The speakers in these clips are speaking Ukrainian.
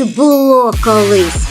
От було колись.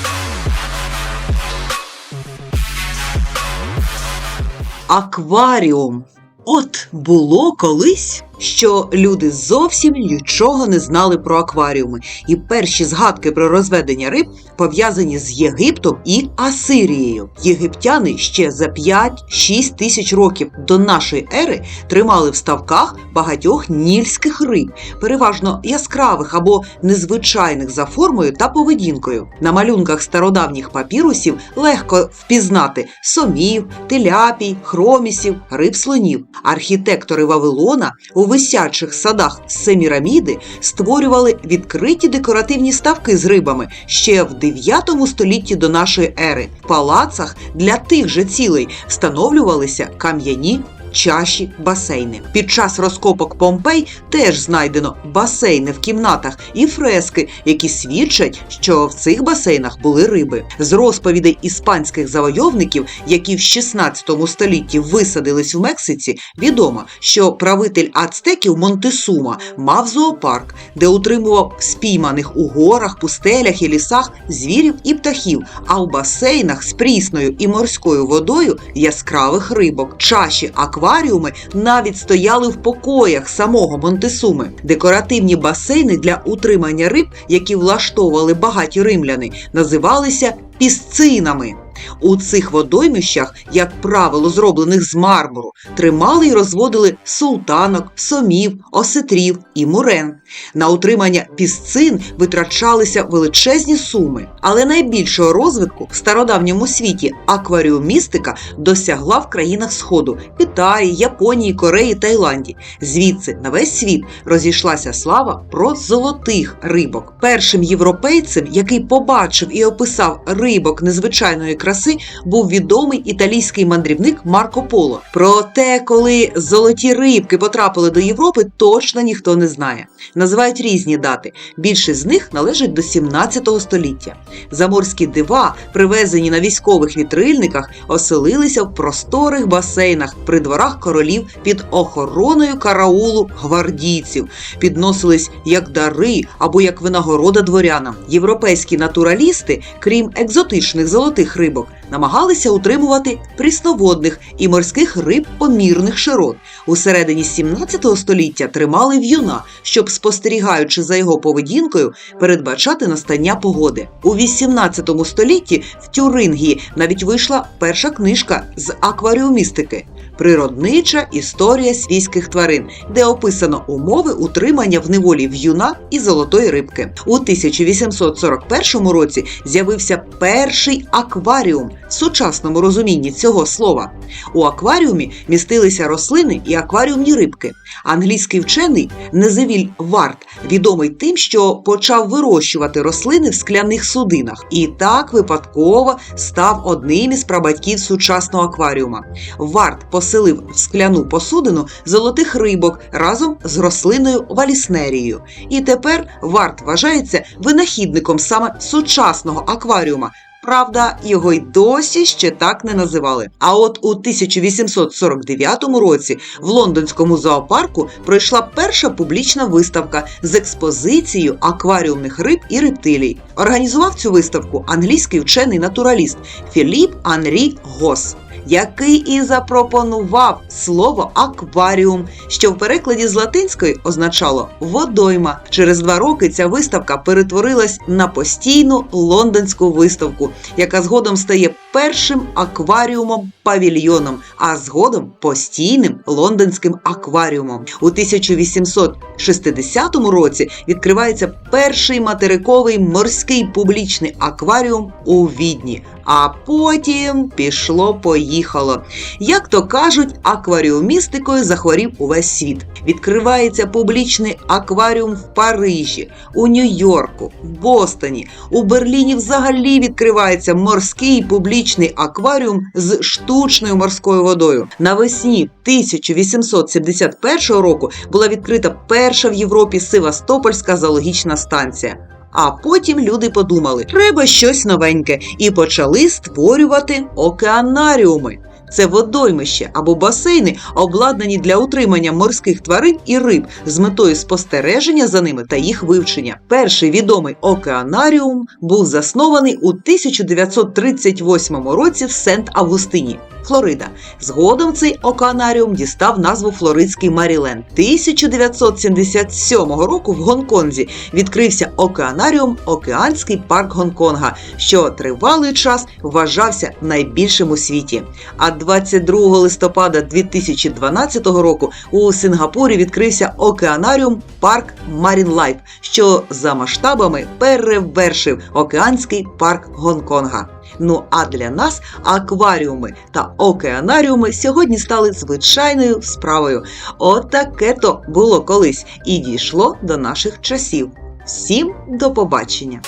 Акваріум. От було колись, що люди зовсім нічого не знали про акваріуми, і перші згадки про розведення риб пов'язані з Єгиптом і Асирією. Єгиптяни ще за 5-6 тисяч років до нашої ери тримали в ставках багатьох нільських риб, переважно яскравих або незвичайних за формою та поведінкою. На малюнках стародавніх папірусів легко впізнати сомів, теляпій, хромісів, риб слонів. Архітектори Вавилона у висячих садах Семіраміди створювали відкриті декоративні ставки з рибами ще в 9 столітті до нашої ери. В палацах для тих же цілей встановлювалися кам'яні. Чаші, басейни. Під час розкопок Помпей теж знайдено басейни в кімнатах і фрески, які свідчать, що в цих басейнах були риби. З розповідей іспанських завойовників, які в 16 столітті висадились в Мексиці, відомо, що правитель ацтеків Монтесума мав зоопарк, де утримував спійманих у горах, пустелях і лісах звірів і птахів, а в басейнах з прісною і морською водою яскравих рибок, чаші, акваріуми навіть стояли в покоях самого Монтесуми. Декоративні басейни для утримання риб, які влаштовували багаті римляни, називалися пісцинами. У цих водоймищах, як правило, зроблених з мармуру, тримали й розводили султанок, сомів, осетрів і мурен. На утримання пісцин витрачалися величезні суми, але найбільшого розвитку в стародавньому світі акваріумістика досягла в країнах Сходу Китаї, Японії, Кореї, Таїланді. Звідси на весь світ розійшлася слава про золотих рибок. Першим європейцем, який побачив і описав рибок незвичайної краси, був відомий італійський мандрівник Марко Поло. Проте, коли золоті рибки потрапили до Європи, точно ніхто не знає. Називають різні дати. Більшість з них належать до 17 століття. Заморські дива, привезені на військових вітрильниках, оселилися в просторих басейнах при дворах королів під охороною караулу гвардійців, підносились як дари або як винагорода дворянам. Європейські натуралісти, крім екзотичних золотих рибок, намагалися утримувати прісноводних і морських риб помірних широт. У середині 17 століття тримали в'юна, щоб, спостерігаючи за його поведінкою, передбачати настання погоди. У 18 столітті в Тюрингії навіть вийшла перша книжка з акваріумістики. Природнича історія свійських тварин, де описано умови утримання в неволі в'юна і золотої рибки. У 1841 році з'явився перший акваріум сучасному розумінні цього слова. У акваріумі містилися рослини і акваріумні рибки. Англійський вчений Незевіль Варт відомий тим, що почав вирощувати рослини в скляних судинах, і так випадково став одним із прабатьків сучасного акваріума. Варт поселив в скляну посудину золотих рибок разом з рослиною валіснерією. І тепер Варт вважається винахідником саме сучасного акваріума. Правда, його й досі ще так не називали. А от у 1849 році в лондонському зоопарку пройшла перша публічна виставка з експозицією акваріумних риб і рептилій. Організував цю виставку англійський вчений натураліст Філіп Анрі Гос. Який і запропонував слово акваріум, що в перекладі з латинської означало водойма. Через два роки ця виставка перетворилась на постійну лондонську виставку, яка згодом стає першим акваріумом павільйоном, а згодом постійним лондонським акваріумом. У 1860 році відкривається перший материковий морський публічний акваріум у Відні. А потім пішло поїхало. Як то кажуть, акваріумістикою захворів увесь світ. Відкривається публічний акваріум в Парижі, у Нью-Йорку, в Бостоні. У Берліні взагалі відкривається морський публічний акваріум з штучною морською водою. Навесні 1871 року була відкрита перша в Європі Севастопольська зоологічна станція. А потім люди подумали, треба щось новеньке, і почали створювати океанаріуми. Це водоймище або басейни, обладнані для утримання морських тварин і риб з метою спостереження за ними та їх вивчення. Перший відомий океанаріум був заснований у 1938 році в Сент-Августині. Флорида. Згодом цей океанаріум дістав назву Флоридський Маріленд. 1977 року в Гонконзі відкрився океанаріум Океанський парк Гонконга, що тривалий час вважався найбільшим у світі. А 22 листопада 2012 року у Сингапурі відкрився океанаріум Парк Марін Лайф, що за масштабами перевершив океанський парк Гонконга. Ну а для нас акваріуми та океанаріуми сьогодні стали звичайною справою. Отаке то було колись і дійшло до наших часів. Всім до побачення!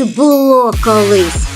От Було колись.